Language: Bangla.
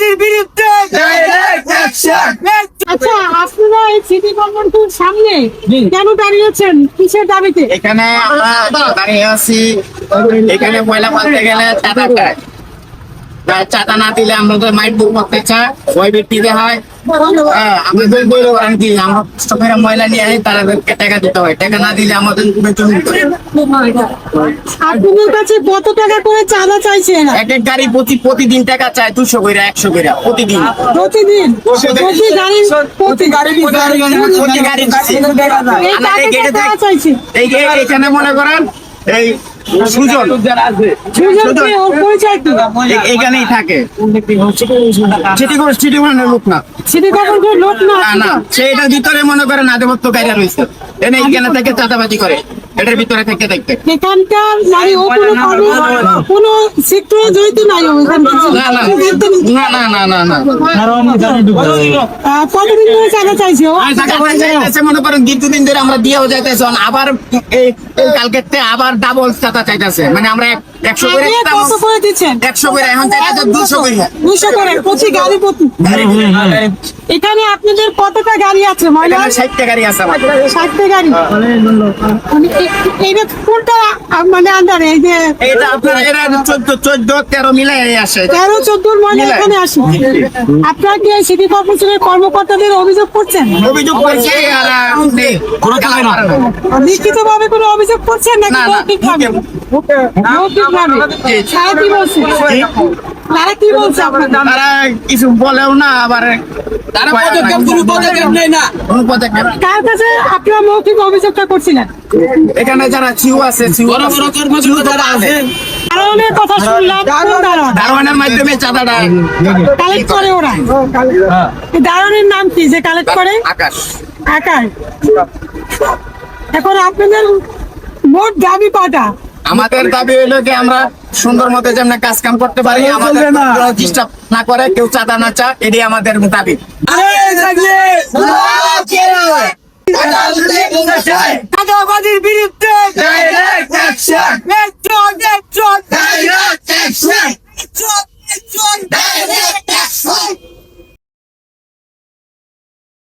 চাঁদাবাজির বিরুদ্ধে আচ্ছা আপনারা এই সিটি কর্পোরেশন সামনে কেন দাঁড়িয়েছেন? কিসের দাবিতে? এখানে আমরা দাঁড়িয়ে আছি। এখানে ময়লা মারতে গেলে চাঁদা চায় চাটা চাঁদা না দিলে আমাদের মাইট বুক করতে চায় ওই ব্যক্তিতে হয় আমাদের বইলো আর কি আমরা কষ্ট করে ময়লা নিয়ে আসি তাদেরকে টাকা দিতে হয়? টাকা না দিলে আমাদের বেতন দিতে কাছে কত টাকা করে চাঁদা চাইছেন এক এক গাড়ি প্রতি প্রতিদিন টাকা চায় দুশো করে একশো করে প্রতিদিন। প্রতিদিন? প্রতি গাড়ি প্রতি গাড়ি প্রতি গাড়ি এই এখানে মনে করেন এই সুজন। এখানেই থাকে। সিটি সিটি লোক না। সিটি লোক না না না সে এটার ভিতরে মনে করেন আধিপত্যকারীরা রয়েছে এনে এখানে থেকে চাঁদাবাজি করে। এটার ভিতরে থেকে দেখতে এখানকার নারী ও কোনো কোনো সেক্টরে জড়িত নাই ও না না। না না না না না। আহ, কতদিন ধরে চাঁদা চাইছে ও? মনে করেন দীর্ঘদিন ধরে আমরা দিয়েও যাইতেছে আবার এই আবার ডাবল চাঁদা চাইতেছে। মানে আমরা একশো করে কত করে দিচ্ছেন? একশো করে এখন চাইতেছে দুশো করে। দুশো করে প্রতি গাড়ি প্রতি। এখানে আপনাদের কতটা গাড়ি আছে ময়লা? এখানে ষাটটা গাড়ি আছে ষাটটা গাড়ি। মানে এ- এইটা কোনটা মানে আন্ডারে এই যে এটা আপনার এরা চোদ্দ চোদ্দ তেরো মিলে আসে। তেরো চোদ্দোর ময়লা এখানে আসে। আপনারা কি সিটি কর্পোরেশনের কর্মকর্তাদের অভিযোগ করছেন? অভিযোগ করছে আর কোনো লিখিত ভাবে কোনো অভিযোগ করছেন নাকি না, না, মৌখিক ভাবে মুখে। মৌখিক ভাবে তারা কি বলছে? তারা কি বলছে আপনাদের তারা কিছু বলেও না আবার তারা পদক্ষেপ কোনো পদক্ষেপ নেয় না। কোনো পদক্ষেপ কার কাছে আপনারা মৌখিক অভিযোগটা করছিলেন? এখানে যারা চিউ আছে চিউ বড় বড় কর্মচারী যারা আছে। কারণের কথা শুনলাম। দারোয়ানের মাধ্যমে চাঁদাটা কালেক্ট করে ওরা। দারোয়ানের নাম কি? যে কালেক্ট করে? আকাশ। এখন আপনাদের মোট দাবি কটা? আমাদের দাবি হইল কি আমরা সুন্দর মতো যেমন কাজ কাম করতে পারি আমাদের ডিস্টার্ব না। করে কেউ চাঁদা না চা এটি আমাদের দাবি। চাঁদাবাজির বিরুদ্ধে